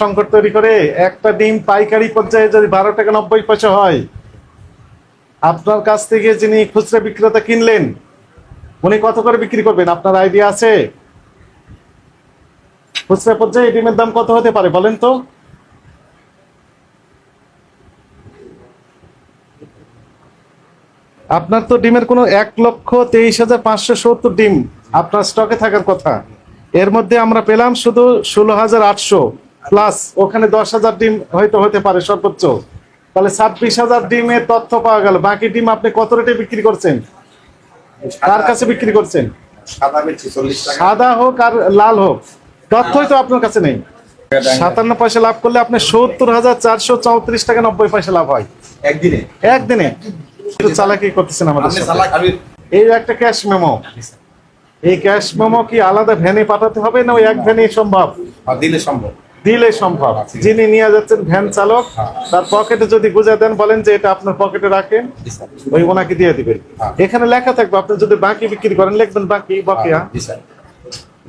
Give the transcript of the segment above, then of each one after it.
সংকট তৈরি করে, একটা ডিম পাইকারি পর্যায়ে যদি বারো টাকা নব্বই পয়সা হয়, আপনার কাছ থেকে যিনি খুচরা বিক্রেতা কিনলেন, উনি কত করে বিক্রি করবেন? আপনার আইডিয়া আছে? খুচরা পর্যায়ে ডিমের দাম কত হতে পারে বলেন তো? আপনার তো ডিমের কোনো এক লক্ষ তেইশ হাজার পাঁচশো সত্তর ডিম আপনার স্টকে থাকার কথা। এর মধ্যে আমরা পেলাম শুধু ষোলো হাজার আটশো। প্লাস ওখানে দশ হাজার ডিম হয়তো হতে পারে সর্বোচ্চ। তাহলে ছাব্বিশ হাজার ডিমের তথ্য পাওয়া গেল। বাকি ডিম আপনি কত রেটে বিক্রি করছেন? কার কাছে বিক্রি করছেন? সাদা হোক আর লাল হোক তথ্যই তো আপনার কাছে নেই। সাতান্ন পয়সা লাভ করলে আপনি সত্তর হাজার চারশো চৌত্রিশ টাকা নব্বই পয়সা লাভ হয়। একদিনে? একদিনে? চালাকি করতেছেন আমাদের এই একটা ক্যাশ মেমো। এই ক্যাশ মেমো কি আলাদা ভ্যানে পাঠাতে হবে না ওই এক ভ্যানে সম্ভব? দিলে সম্ভব। দিলে সম্ভব। যিনি নিয়ে যাচ্ছেন ভ্যান চালক তার পকেটে যদি বুঝে দেন বলেন যে এটা আপনার পকেটে রাখেন ওই ওনাকে দিয়ে দিবেন। হ্যাঁ। এখানে লেখা থাকবে আপনি যদি বাকি বিক্রি করেন লিখবেন বাকি বকেয়া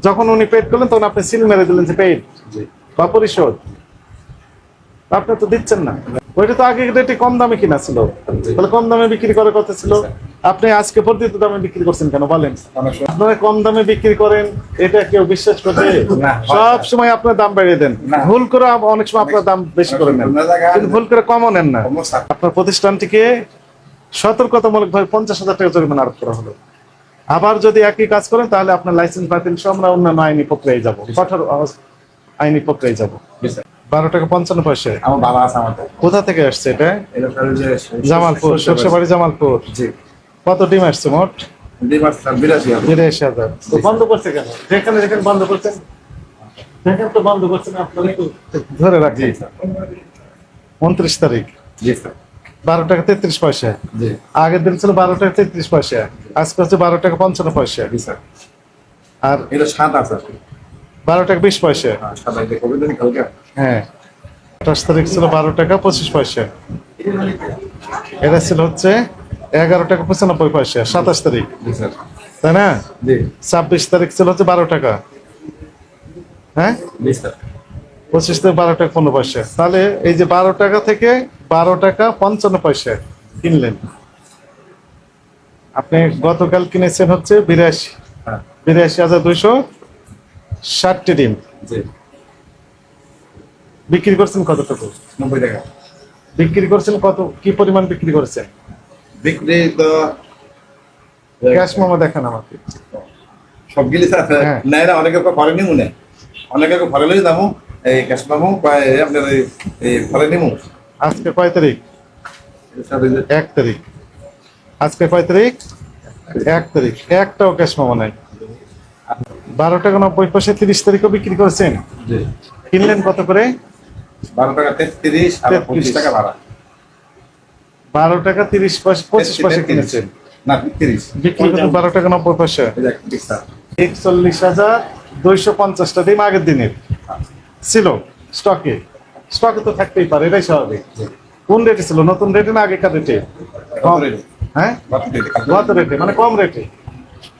যখন উনি পেড করলেন তখন আপনি সিল মেরে দিলেন যে পেড বা পরিশোধ। আপনি তো দিচ্ছেন না। ওইটা তো আগে রেটে কম দামে কিনা ছিল। তাহলে কম দামে বিক্রি করার কথা ছিল। আপনি আজকে বর্ধিত দামে বিক্রি করছেন কেন? বলেন। আপনারা কম দামে বিক্রি করেন এটা কেউ বিশ্বাস করবে? সব সময় আপনার দাম বাড়িয়ে দেন। ভুল করে অনেক সময় আপনার দাম বেশি করে নেন। কিন্তু ভুল করে কমও নেন না। আপনার প্রতিষ্ঠানটিকে সতর্কতামূলক ভাবে পঞ্চাশ হাজার টাকা জরিমানা আরোপ করা হলো। আবার যদি একই কাজ করেন তাহলে আপনার লাইসেন্স বাতিল। সহ আমরা অন্যান্য আইনি প্রক্রিয়ায় যাব। কঠোর আইনি প্রক্রিয়ায় যাব। বারো টাকা পঞ্চান্ন পয়সা। আমার বাবা আছে আমাদের। কোথা থেকে আসছে এটা? জামালপুর সরষেবাড়ি জামালপুর। জি। কত ডিম আসছে মোট? মাস স্যার বিরাশি হবে বিরাশি হাজার। তো বন্ধ করছে কেন? যেখানে যেখানে বন্ধ করছেন যেখানে তো বন্ধ করছেন আপনারা একটু ধরে রাখি। উনত্রিশ তারিখ। জি স্যার। বারো টাকা তেত্রিশ পয়সা। আগের দিন ছিল বারো টাকা তেত্রিশ পয়সা। আজকে হচ্ছে বারো টাকা পঞ্চান্ন পয়সা। জি স্যার। আর এটা সাদা স্যার। বারো টাকা বিশ পয়সা। হ্যাঁ কালকে? হ্যাঁ। আঠাশ তারিখ ছিল বারো টাকা পঁচিশ পয়সা। এটা ছিল হচ্ছে এগারো টাকা পঁচানব্বই পয়সা সাতাশ তারিখ। তাই না? ছাব্বিশ তারিখ ছিল হচ্ছে বারো টাকা। হ্যাঁ? পঁচিশ থেকে বারো টাকা পনেরো পয়সা। তাহলে এই যে বারো টাকা থেকে বারো টাকা পঞ্চান্ন পয়সা কিনলেন। আপনি গতকাল কিনেছেন হচ্ছে বিরাশি। হ্যাঁ। বিরাশি হাজার দুইশো ষাটটি ডিম। জি। বিক্রি করছেন কতটুকু নব্বই টাকা। বিক্রি করছেন কত? কি পরিমাণ বিক্রি করেছেন? বিক্রি তো ক্যাশ মোমো দেখান আমাকে। সব গিলি স্যার হ্যাঁ। নাই না অনেকে ঘরে নিমু না অনেকে ঘরে লই যাব এই ক্যাশ বা আপনার এই- ঘরে নিমু। আজকে কয় তারিখ? এক তারিখ। আজকে কয় তারিখ? এক তারিখ। একটাও ক্যাশ মোমো নাই। বারো টাকা নব্বই পয়সা তিরিশ তারিখও বিক্রি করেছেন? কিনলেন কত করে? বারো টাকা তেত্রিশ টাকা ভাড়া। বারো টাকা তিরিশ পয়সা পঁচিশ পয়সা কিনেছেন না তিরিশ। বিক্রি করতে বারো টাকা নব্বই পয়সা। একচল্লিশ হাজার দুইশো পঞ্চাশটা ডিম আগের দিনের। ছিল স্টকে। স্টকে তো থাকতেই পারে এটাই স্বাভাবিক। কোন রেটে ছিল? নতুন রেটে না আগেকার রেটে কত রেটে? হ্যাঁ? কত রেটে? মানে কম রেটে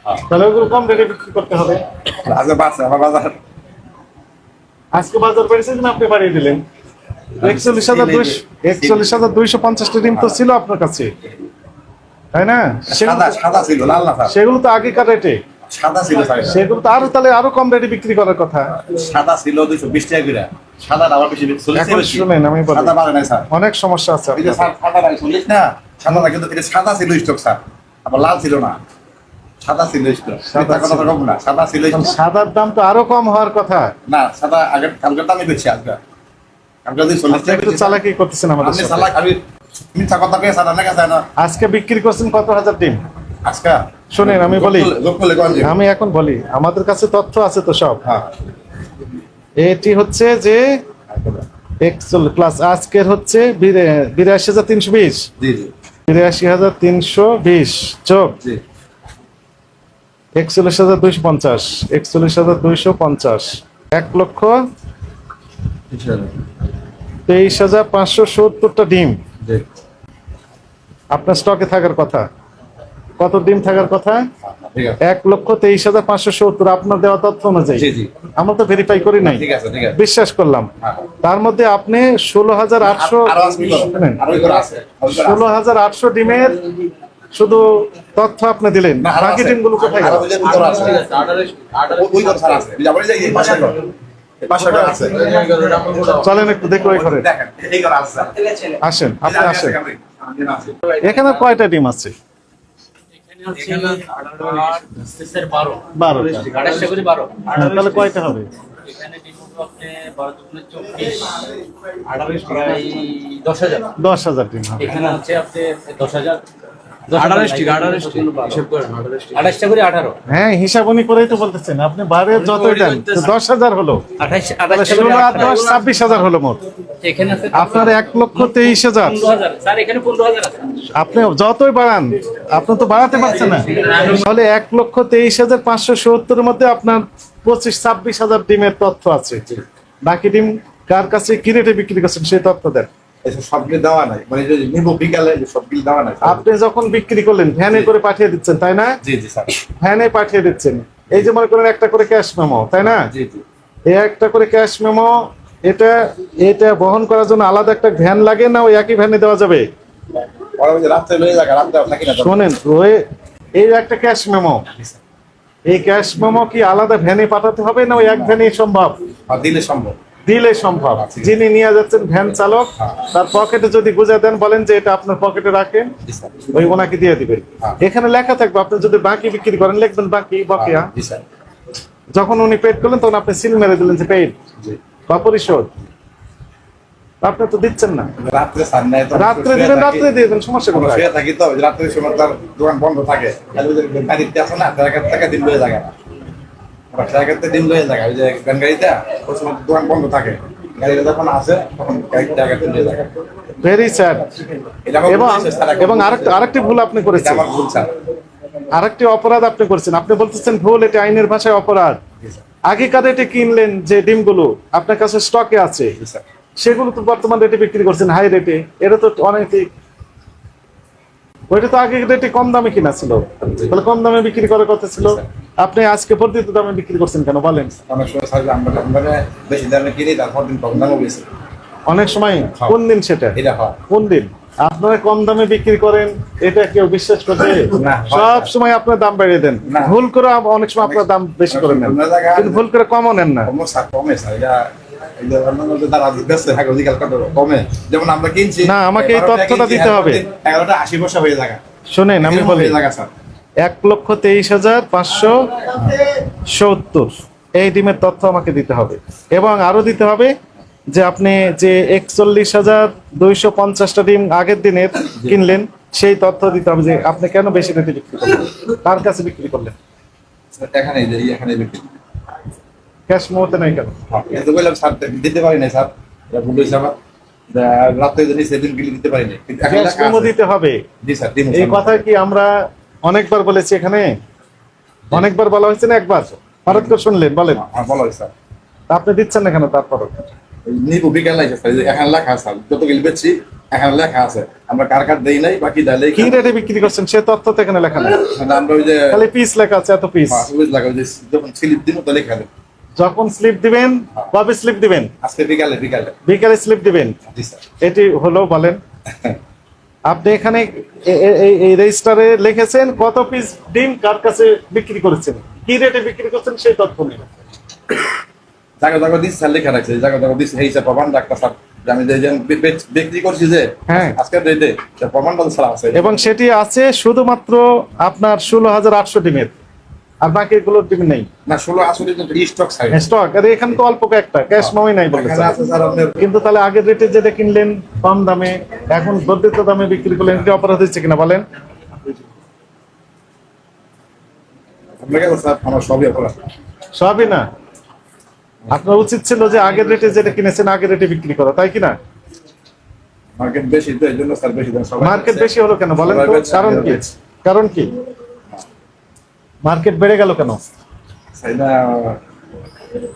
হ্যাঁ। তাহলে ওগুলো কম রেটে বিক্রি করতে হবে। আজকে বাজার আজকে বাজার বেড়েছে আপনি বাড়িয়ে দিলেন? একচল্লিশ হাজার দুইশো একচল্লিশ হাজার দুইশো পঞ্চাশটা ডিম তো ছিল আপনার কাছে। তাই না? সেগুলো তো আগেকার রেটে। সাদা ছিল সেগুলো তো আরও তাহলে আরও কম রেটে বিক্রি করার কথা। সাদা ছিল দুইশো বিশ টাকা করে। সাদা আবার বেশি শুনেন আমি সাদা বাড়ে নাই স্যার। অনেক সমস্যা আছে সাদা বাড়ে চল্লিশ না? সাদা না কিন্তু সাদা ছিল স্টক স্যার। আবার লাল ছিল না। সাদা ছিল স্টক। সাদা সাদা কথা কম না। সাদা ছিল সাদার দাম তো আরও কম হওয়ার কথা। না সাদা আগের কালকের দামই বেশি আজকে। চালাকি করতেছেন আমাদের আজকে বিক্রি করছেন কত হাজার ডিম? আজকে? শোনেন আমি বলি আমি এখন বলি আমাদের কাছে তথ্য আছে তো সব। হ্যাঁ। এটি হচ্ছে যে প্লাস আজকের হচ্ছে বিরাশি হাজার তিনশো বিশ। বিরাশি হাজার তিনশো বিশ যোগ একচল্লিশ হাজার দুইশো পঞ্চাশ একচল্লিশ হাজার দুইশো পঞ্চাশ। এক লক্ষ তেইশ হাজার পাঁচশো সত্তরটা ডিম আপনার স্টকে থাকার কথা কত ডিম থাকার কথা এক লক্ষ তেইশ হাজার পাঁচশো সত্তর আপনার দেওয়া তথ্য অনুযায়ী জি জি আমরা তো ভেরিফাই করি নাই ঠিক আছে ঠিক আছে বিশ্বাস করলাম হ্যাঁ। তার মধ্যে আপনি ষোলো হাজার আটশো ষোলো হাজার আটশো ডিমের শুধু তথ্য আপনি দিলেন বাকি আছে। ডিমগুলো কোথায় চলেন একটু দেখো ওই ঘরে। আসেন আপনি আসেন। এখানে কয়টা ডিম আছে। হ্যাঁ, তাহলে কয়টা হবে দশ হাজার। দশ হাজার এখানে হচ্ছে আপনি দশ হাজার। হ্যাঁ হিসাব উনি করেই তো বলতেছেন। আপনি দশ হাজার হলো। ছাব্বিশ হাজার হলো মোট। আপনার এক লক্ষ তেইশ হাজার। আপনি যতই বাড়ান আপনি তো বাড়াতে পারছেন না। তাহলে এক লক্ষ তেইশ হাজার পাঁচশো সত্তরের মধ্যে আপনার পঁচিশ ছাব্বিশ হাজার ডিমের তথ্য আছে। বাকি ডিম কার কাছে কি রেটে বিক্রি করছেন সেই তথ্য দেন। এসব সবগুলো দেওয়া নাই। মানে এই বিকালে যে সবগুলো দেওয়া নাই আপনি যখন বিক্রি করলেন ভ্যানে করে পাঠিয়ে দিচ্ছেন তাই না? জি জি স্যার। ভ্যানে পাঠিয়ে দিচ্ছেন। এই যে মনে করেন একটা করে ক্যাশ মেমো তাই না? জি জি। এই একটা করে ক্যাশ মেমো এটা এটা বহন করার জন্য আলাদা একটা ভ্যান লাগে না ওই একই ভ্যানে দেওয়া যাবে। শোনেন ওই এই একটা ক্যাশ মেমো। এই ক্যাশ মেমো কি আলাদা ভ্যানে পাঠাতে হবে না ওই এক ভ্যানে সম্ভব? আর দিলে সম্ভব। দিলে সম্ভব। যিনি নিয়ে যাচ্ছেন ভ্যান চালক তার পকেটে যদি গুজে দেন বলেন যে এটা আপনার পকেটে রাখেন ওই ওনাকে দিয়ে দিবেন। হ্যাঁ। এখানে লেখা থাকবে আপনি যদি বাকি বিক্রি করেন লিখবেন বাকি বকেয়া। যখন উনি পেড করলেন তখন আপনি সিল মেরে দিলেন যে পেড বা পরিশোধ। আপনি তো দিচ্ছেন না। রাত্রে রাত্রে দিবেন রাত্রে দিয়ে দেবেন সমস্যা কোথায়? থাকি তো রাত্রে সময় তার দোকান বন্ধ থাকে। তাহলে ওই যে গাড়িতে আছে না। লয়ে থেকে ওই যে ভ্যান গাড়িটা ওই সময় দোকান বন্ধ থাকে। গাড়িটা যখন আসে তখন লয়ে জায়গা ভেরি স্যাড এবং এবং আরেকটা আরেকটি ভুল আপনি করেছেন। আমার ভুল স্যার। আরেকটি অপরাধ আপনি করেছেন। আপনি বলতেছেন ভুল এটা আইনের ভাষায় অপরাধ। আগেকার রেটে কিনলেন যে ডিমগুলো আপনার কাছে স্টকে আছে। সেগুলো তো বর্তমান রেটে বিক্রি করছেন হাই রেটে এটা তো অনেক ওইটা তো আগের রেটে কম দামে কিনা ছিল। তাহলে কম দামে বিক্রি করার কথা ছিল। আপনি আজকে বর্ধিত দামে বিক্রি করছেন কেন? বলেন। অনেক সময় স্যার আমরা আমরা বেশি দামে কিনি তারপর দিন কম দামও বেশি। অনেক সময় হ্যাঁ। কোন দিন সেটা? এটা হয়। কোন দিন? আপনারা কম দামে বিক্রি করেন এটা কেউ বিশ্বাস করবে? না, সব সময় আপনার দাম বাড়িয়ে দেন। ভুল করে অনেক সময় আপনার দাম বেশি করে নেন। কিন্তু ভুল করে কমও নেন না। কমে স্যার কমে স্যার এটা এই যে অন্যান্য যে তারা বেচছে অধিকার কত কমে। যেমন আমরা কিনছি না, আমাকে এই তথ্যটা দিতে হবে। এগারোটা আশি পয়সা হয়ে জায়গা শোনেন আমি বলি জায়গা স্যার। এক লক্ষ তেইশ হাজার পাঁচশো সত্তর। এই ডিমের তথ্য আমাকে দিতে হবে। এবং আরও দিতে হবে যে আপনি যে একচল্লিশ হাজার দুইশো পঞ্চাশটা ডিম আগের দিনের কিনলেন সেই তথ্য দিতে হবে যে আপনি কেন বেশি রেটে বিক্রি করলেন? কার কাছে বিক্রি করলেন? এখানে এখানে বিক্রি। ক্যাশ মুহূর্তে নাই কেন? কিন্তু বললাম স্যার দিতে পারি নাই স্যার। এটা ভুল হয়েছে আমার। রাত্রে যদি সেদিন বিলি দিতে পারি নাই ক্যাশ মেমো দিতে হবে। জি স্যার এই কথা কি আমরা অনেকবার বলেছি এখানে? অনেকবার বলা হয়েছে না একবার? হঠাৎ করে শুনলেন বলেন। হ্যাঁ স্যার। আপনি দিচ্ছেন না কেন তারপরও নিবু বিকাল লাগছে স্যার। এখানে লেখা আছে যত গিল বেচছি এখানে লেখা আছে। আমরা কার কার দেই নাই বাকি ডালে কি রেটে বিক্রি করছেন? সে তথ্য তো এখানে লেখা নেই। আমরা ওই যে খালি পিস লেখা আছে এত পিস হ্যাঁ, ওই লাগা ওই যে যখন স্লিপ দিব তো লেখা দেব। যখন স্লিপ দিবেন কবে স্লিপ দিবেন? আজকে বিকালে বিকালে। বিকেলে স্লিপ দিবেন? এটি হলো বলেন। আপনি এখানে এই- এই রেজিস্টারে লিখেছেন কত পিস ডিম কার কাছে বিক্রি করেছেন? কি রেটে বিক্রি করছেন সেই তথ্য নিন জায়গা জায়গা দিচ্ছে স্যার লেখা রাখছে। জায়গা জায়গা দিচ্ছে এই স্যার প্রমাণ ডাক্তার স্যার আমি বিক্রি করছি যে হ্যাঁ। আজকের রেটে স্যার আছে। এবং সেটি আছে শুধুমাত্র আপনার ষোলো হাজার আটশো ডিমের। আর বাকি এগুলোর ডিম নেই। না ষোলো আসলে স্টক স্টক আর এখানে তো অল্প কয়েকটা ক্যাশ নাই বলে কিন্তু তাহলে আগের রেটে যেটা কিনলেন কম দামে এখন বর্ধিত দামে বিক্রি করলেন অপরাধ হচ্ছে কিনা বলেন? সবই না? আপনার উচিত ছিল যে আগের রেটে যেটা কিনেছেন আগের রেটে বিক্রি করা তাই কিনা মার্কেট বেশি তো এই জন্য স্যার বেশি মার্কেট বেশি হলো কেন বলেন কারণ কি? কারণ কি? মার্কেট বেড়ে গেল কেন?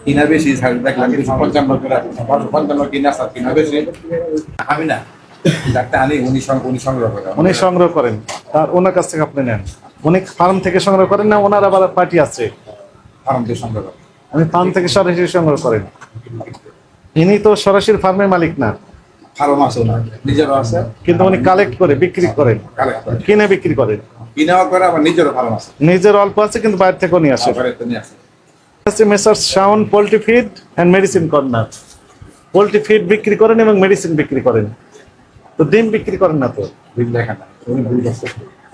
কিনা বেশি দেখলাম পঞ্চান্ন পঞ্চান্ন কিনা কিনা বেশি। আমি না ডাক্তার আনি উনি উনি সংগ্রহ করে উনি সংগ্রহ করেন। তার ওনার কাছ থেকে আপনি নেন। উনি ফার্ম থেকে সংগ্রহ করেন না ওনার আবার পার্টি আছে? ফার্ম দিয়ে সংগ্রহ করে। উনি ফার্ম থেকে সরাসরি সংগ্রহ করেন। ইনি তো সরাসরি ফার্মের মালিক না। ফার্ম আছে ওনার নিজেরও আছে। কিন্তু উনি কালেক্ট করে বিক্রি করেন। কিনে বিক্রি করেন। কিনাও করে আবার নিজেরও ফার্ম আছে। নিজের অল্প আছে কিন্তু বাইরে থেকেও নিয়ে আসে। ঘরে নিয়ে আসে। আছে messrs Shaon poultry feed and medicine corner poultry feed বিক্রি করেন এবং মেডিসিন বিক্রি করেন। তো ডিম বিক্রি করেন না তো? বিল দেখা না উনি ভুল করছে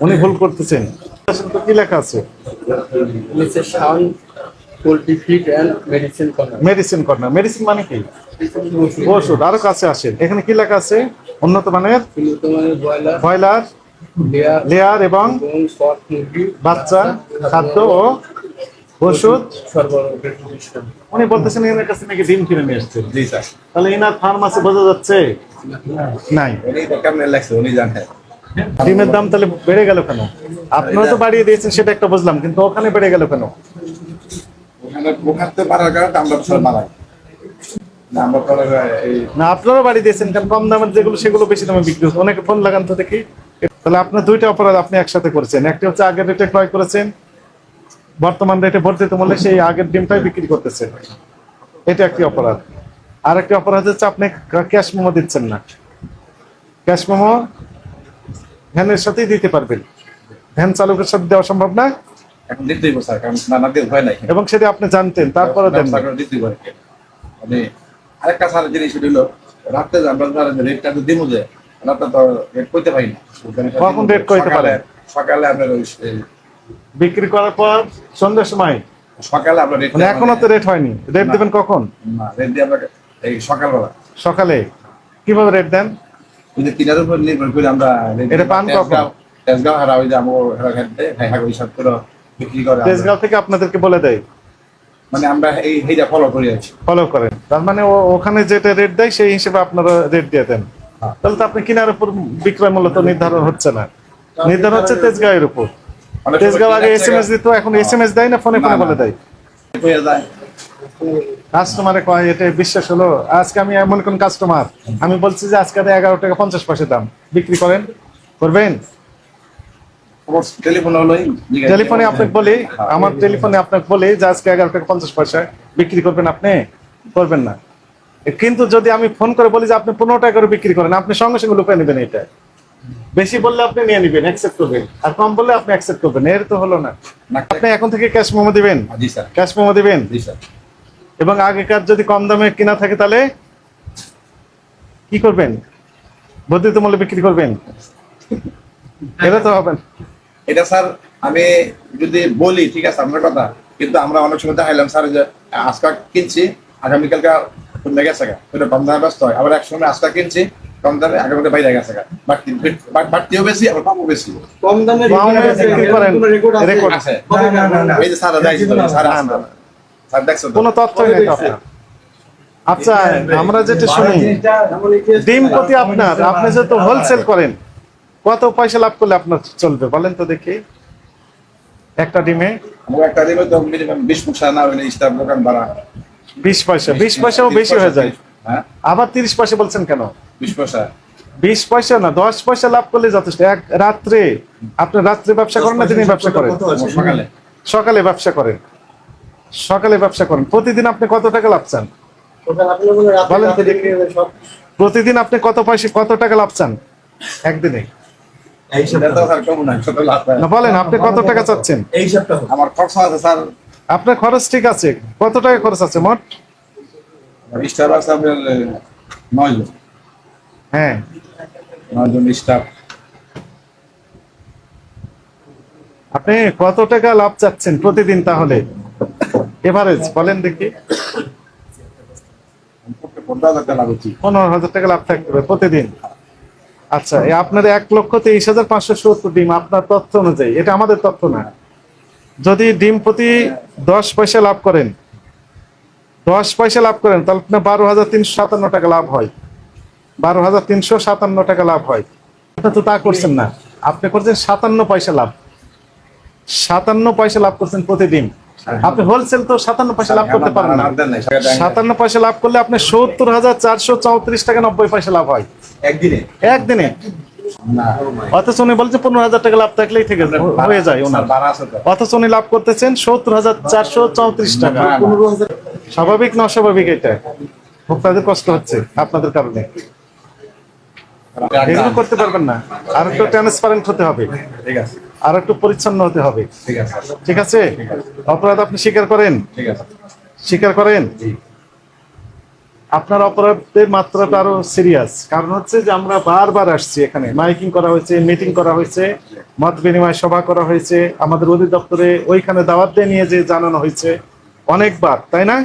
উনি ভুল করতেছেন। তো কি লেখা আছে? Shaon poultry feed and medicine corner medicine corner medicine মানে কি? ওষুধ। আরও কাছে আসেন। এখানে কি লেখা আছে? উন্নত মানের উন্নত মানের ব্রয়লার। ব্রয়লার। লেয়ার এবং বাচ্চা খাদ্য ও ওষুধ। উনি বলতেছেন এনার কাছে নাকি ডিম কিনে নিয়ে এসছেন জি স্যার। তাহলে এনার ফার্মাসি বোঝা যাচ্ছে? নাই। উনি তো কেমন লাগছে উনি জানে। ডিমের দাম তাহলে বেড়ে গেল কেন? আপনারা তো বাড়িয়ে দিয়েছেন সেটা একটা বুঝলাম কিন্তু ওখানে বেড়ে গেল কেন? না আপনারাও বাড়িয়ে দিয়েছেন কারণ কম দামের যেগুলো সেগুলো বেশি দামে বিক্রি হচ্ছে। অনেকে ফোন লাগান তো দেখি। তাহলে আপনার দুইটা অপরাধ আপনি একসাথে করেছেন। একটি হচ্ছে আগের রেটে ক্রয় করেছেন বর্তমান রেটে বর্ধিত মূল্যে সেই আগের ডিমটাই বিক্রি করতেছেন। এটা একটি অপরাধ। আর একটি অপরাধ হচ্ছে আপনি ক্যাশ মেমো দিচ্ছেন না। ক্যাশ মোমো ভ্যানের সাথেই দিতে পারবেন। ভ্যান চালকের সাথে দেওয়া সম্ভব না। এবং সেটা আপনি জানতেন তারপরে দেন মানে আরেকটা সারা জিনিস হইল রাতে যে আমরা ধরেন রেটটা দিমু যে তো রেট করতে পারি না। কখন? সকালে- আপনার ওই বিক্রি করার পর সন্ধ্যার সময়? সকালে আমরা রেট মানে এখনও তো রেট হয়নি। রেট দেবেন কখন? না রেট দিয়ে এই সকালবেলা। সকালে। কীভাবে রেট দেন? ওই যে তিনার উপর নির্ভর করে আমরা rate এটা পান কখন? তেজগাঁও- হারা ওই যে আমার হারা খেতে হ্যাঁ হ্যাঁ ওই সব করে বিক্রি করে তেজগাঁও থেকে আপনাদেরকে বলে দেয়। মানে আমরা এই এইটা ফলো করি আছি ফলো করেন। তার মানে ওখানে যেটা রেট দেয় সেই হিসেবে আপনারা রেট দিয়ে দেন। তাহলে তো আপনি কিনার উপর বিক্রয় মূল্য তো নির্ধারণ হচ্ছে না। নির্ধারণ হচ্ছে তেজগাঁয়ের উপর। তেজগাঁও আগে এস এম এস দিত এখন এস এম এস দেয় না ফোনে ফোনে বলে দেয়। হয়ে কাস্টমারে কয় এটা বিশ্বাস হলো আজকে আমি এমন কোন কাস্টমার আমি বলছি যে আজকে এগারো টাকা পঞ্চাশ পয়সা দাম বিক্রি করেন করবেন? টেলিফোনে আপনাকে বলি আমার টেলিফোনে আপনাকে বলি যে আজকে এগারো টাকা পঞ্চাশ পয়সা বিক্রি করবেন আপনি? করবেন না। কিন্তু যদি আমি ফোন করে বলি যে আপনি পনেরো টাকা করে বিক্রি করেন আপনি সঙ্গে সঙ্গে লুপে নেবেন এটা বেশি বললে আপনি নিয়ে নেবেন অ্যাকসেপ্ট করবেন। আর কম বললে আপনি অ্যাকসেপ্ট করবেন এর তো হলো না। আপনি এখন থেকে ক্যাশ মেমো দিবেন? ক্যাশ মেমো দিবেন? এবং আগেকার যদি কম দামে কিনা থাকে তাহলে কি করবেন? বর্ধিত মূল্যে বিক্রি করবেন? এটা তো হবেন এটা স্যার আমি যদি বলি ঠিক আছে আপনার কথা কিন্তু আমরা অনেক সময় দেখাইলাম স্যার যে আজকা কিনছি আগামীকালকে গেছে গা। ওটা কম দামে ব্যস্ত হয়। আবার এক সময় কিনছি কম দামে বাইরে গেছে গা। বাড়তি বাড়তিও বেশি আবার কমও বেশি। কম দামে রেকর্ড আছে। এই যে স্যার দেখছি স্যার দেখছ কোনো তথ্য নেই আচ্ছা আমরা যেটা শুনি ডিম প্রতি আপনার আপনি যেহেতু হোলসেল করেন কত পয়সা লাভ করলে আপনার চলবে? বলেন তো দেখি। একটা ডিমে? একটা দিবে তো মিনিমাম বিশ পয়সা না হইলে স্টাফ দোকান ভাড়া। বিশ পয়সা বিশ পয়সাও বেশি হয়ে যায়। হ্যাঁ? আবার তিরিশ পয়সা বলছেন কেন? বিশ পয়সা। বিশ পয়সা না দশ পয়সা লাভ করলে যথেষ্ট। এক রাত্রে আপনি রাত্রে ব্যবসা করেন না দিনে ব্যবসা করেন? সকালে। সকালে ব্যবসা করেন। সকালে ব্যবসা করেন। প্রতিদিন আপনি কত টাকা লাভ চান? বলেন প্রতিদিন আপনি কত পয়সা কত টাকা লাভ চান? একদিনে। বলেন আপনি কত টাকা চাচ্ছেন? এই আমার খরচা আছে স্যার। আপনার খরচ ঠিক আছে। কত টাকা খরচ আছে মোট? স্টাফ আছে আপনার নয় জন। হ্যাঁ। নয় জন স্টাফ। আপনি কত টাকা লাভ চাচ্ছেন প্রতিদিন তাহলে? এভারেজ বলেন দেখি। পনেরো হাজার টাকা লাভ হচ্ছে। পনেরো হাজার টাকা লাভ থাকতে হবে প্রতিদিন। আচ্ছা আপনার এক লক্ষ তেইশ হাজার পাঁচশো সত্তর ডিম আপনার তথ্য অনুযায়ী। এটা আমাদের তথ্য না। যদি ডিম প্রতি দশ পয়সা লাভ করেন দশ পয়সা লাভ করেন তাহলে আপনার বারো হাজার তিনশো সাতান্ন টাকা লাভ হয়। বারো হাজার তিনশো সাতান্ন টাকা লাভ হয়। আপনি তো তা করছেন না। আপনি করছেন সাতান্ন পয়সা লাভ। সাতান্ন পয়সা লাভ করছেন প্রতিদিন আপনি হোলসেল তো সাতান্ন পয়সা লাভ করতে পারেন না। সাতান্ন পয়সা লাভ করলে আপনি সত্তর হাজার চারশো চৌত্রিশ টাকা নব্বই পয়সা লাভ হয়। একদিনে? একদিনে। অথচ উনি বলছে পনেরো হাজার টাকা লাভ থাকলেই থেকে হয়ে যায় ওনার। অথচ উনি লাভ করতেছেন সত্তর হাজার চারশো চৌত্রিশ টাকা। স্বাভাবিক না অস্বাভাবিক এটা? ভোক্তাদের কষ্ট হচ্ছে আপনাদের কারণে। এগুলো করতে পারবেন না। আর একটু ট্রান্সপারেন্ট হতে হবে। ঠিক আছে। আর একটু পরিচ্ছন্ন হতে হবে। ঠিক আছে। ঠিক আছে? অপরাধ আপনি স্বীকার করেন? ঠিক আছে। স্বীকার করেন? আপনার অপরাধের মাত্রাটা আরও সিরিয়াস কারণ হচ্ছে যে আমরা বারবার আসছি এখানে। মাইকিং করা হয়েছে মিটিং করা হয়েছে মত বিনিময় সভা করা হয়েছে। আমাদের অধিদপ্তরে ওইখানে দাওয়াত দিয়ে নিয়ে যে জানানো হয়েছে। অনেকবার তাই না?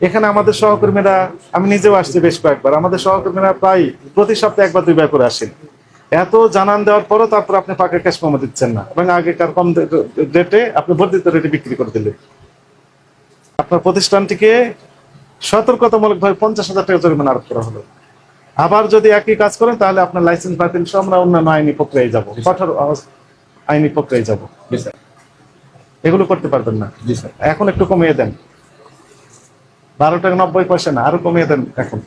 এখানে আমাদের সহকর্মীরা আমি নিজেও আসছি বেশ কয়েকবার। আমাদের সহকর্মীরা প্রায় প্রতি সপ্তাহে একবার দুইবার করে আসেন। এত জানান দেওয়ার পরও তারপর আপনি পাকা ক্যাশ মোমো দিচ্ছেন না। এবং আগেকার কম রেটে আপনি বর্ধিত রেটে বিক্রি করে দিলেন। আপনার প্রতিষ্ঠানটিকে সতর্কতামূলকভাবে পঞ্চাশ হাজার টাকা জরিমানা আরোপ করা হলো। আবার যদি একই কাজ করেন তাহলে আপনার লাইসেন্স বাতিল সহ আমরা অন্যান্য আইনি প্রক্রিয়ায় যাব। কঠোর আইনি প্রক্রিয়ায় যাব। স্যার। এগুলো করতে পারবেন না। এখন একটু কমিয়ে দেন। বারো টাকা নব্বই পয়সা না আরও কমিয়ে দেন এখন।